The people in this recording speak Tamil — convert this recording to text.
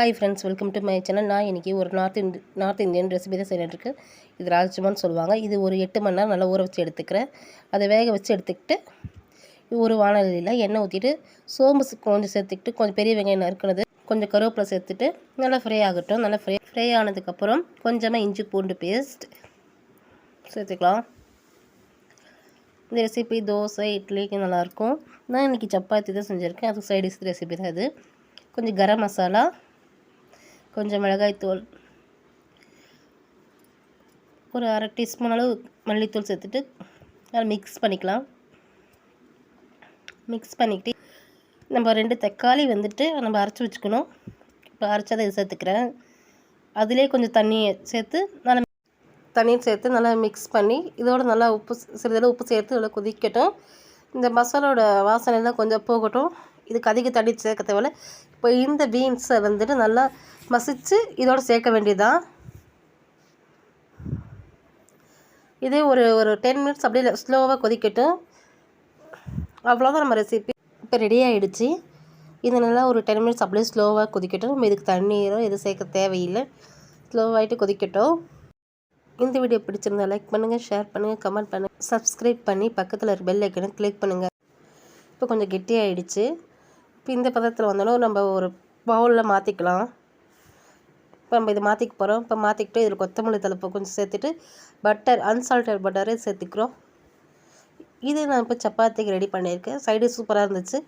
Hi friends welcome to my channel. நான் இன்றைக்கி ஒரு north Hindi north Indian recipe தான் செய்யறதுக்கு இது ராஜ்மான்னு சொல்லுவாங்க. இது ஒரு எட்டு மணி நேரம் நல்லா ஊற வச்சு எடுத்துக்கிறேன். அதை வேக வச்சு எடுத்துக்கிட்டு ஒரு வானலியில் எண்ணெய் ஊற்றிட்டு சோம்பு கொஞ்சம் சேர்த்துக்கிட்டு கொஞ்சம் பெரிய வெங்காயம் நறுக்கினது கொஞ்சம் கருவேப்பிலை சேர்த்துட்டு நல்லா ஃப்ரை ஆகட்டும். நல்லா ஃப்ரை ஃப்ரை ஆனதுக்கப்புறம் கொஞ்சமாக இஞ்சி பூண்டு பேஸ்ட் சேர்த்துக்கலாம். இந்த ரெசிபி தோசை இட்லிக்கு நல்லாயிருக்கும். நான் இன்றைக்கி சப்பாத்தி தான் செஞ்சுருக்கேன். அதுக்கு சைடிஷ் ரெசிபி தான் இது. கொஞ்சம் கரம் மசாலா கொஞ்சம் மிளகாய்த்தூள். ஒரு அரை டீஸ்பூன் அளவு மல்லித்தூள் சேர்த்துட்டு நல்லா மிக்ஸ் பண்ணிக்கலாம். மிக்ஸ் பண்ணிக்கிட்டு நம்ம ரெண்டு தக்காளி வந்துட்டு நம்ம அரைச்சி வச்சுக்கணும். இப்போ அரைச்சதை இது சேர்த்துக்கிறேன். அதிலே கொஞ்சம் தண்ணியை சேர்த்து நல்லா தண்ணியும் சேர்த்து நல்லா மிக்ஸ் பண்ணி இதோட நல்லா உப்பு சிறிதளவு உப்பு சேர்த்து நல்லா கொதிக்கட்டும். இந்த மசாலோட வாசனைலாம் கொஞ்சம் போகட்டும். இதுக்கு அதிக தண்ணி சேர்க்க தேவையில்ல இப்போ இந்த பீன்ஸை வந்துட்டு நல்லா மசித்து இதோடு சேர்க்க வேண்டியதுதான். இதே ஒரு ஒரு டென் மினிட்ஸ் அப்படியே ஸ்லோவாக கொதிக்கட்டும். அவ்வளோதான் நம்ம ரெசிபி இப்போ ரெடி ஆகிடுச்சு இது நல்லா ஒரு டென் மினிட்ஸ் அப்படியே ஸ்லோவாக கொதிக்கட்டும். நம்ம இதுக்கு தண்ணீரோ எதுவும் சேர்க்க தேவையில்லை. ஸ்லோவாகிட்டு கொதிக்கட்டும். இந்த வீடியோ பிடிச்சிருந்தா லைக் பண்ணுங்கள் ஷேர் பண்ணுங்கள் கமெண்ட் பண்ணுங்கள் சப்ஸ்கிரைப் பண்ணி பக்கத்தில் இருக்க பெல் ஐக்கனை கிளிக் பண்ணுங்கள் இப்போ கொஞ்சம் கெட்டியாயிடுச்சு. இப்போ இந்த பதத்தில் வந்தோடனே நம்ம ஒரு பவுலில் மாற்றிக்கலாம் இப்போ நம்ம இதை மாற்றிக்க போகிறோம் இப்போ மாற்றிக்கிட்டு இதில் கொத்தமல்லி தலை கொஞ்சம் சேர்த்துட்டு பட்டர் அன்சால்டட் பட்டரே சேர்த்துக்கிறோம். இது நான் இப்போ சப்பாத்திக்கு ரெடி பண்ணியிருக்கேன். சைடு சூப்பராக இருந்துச்சு.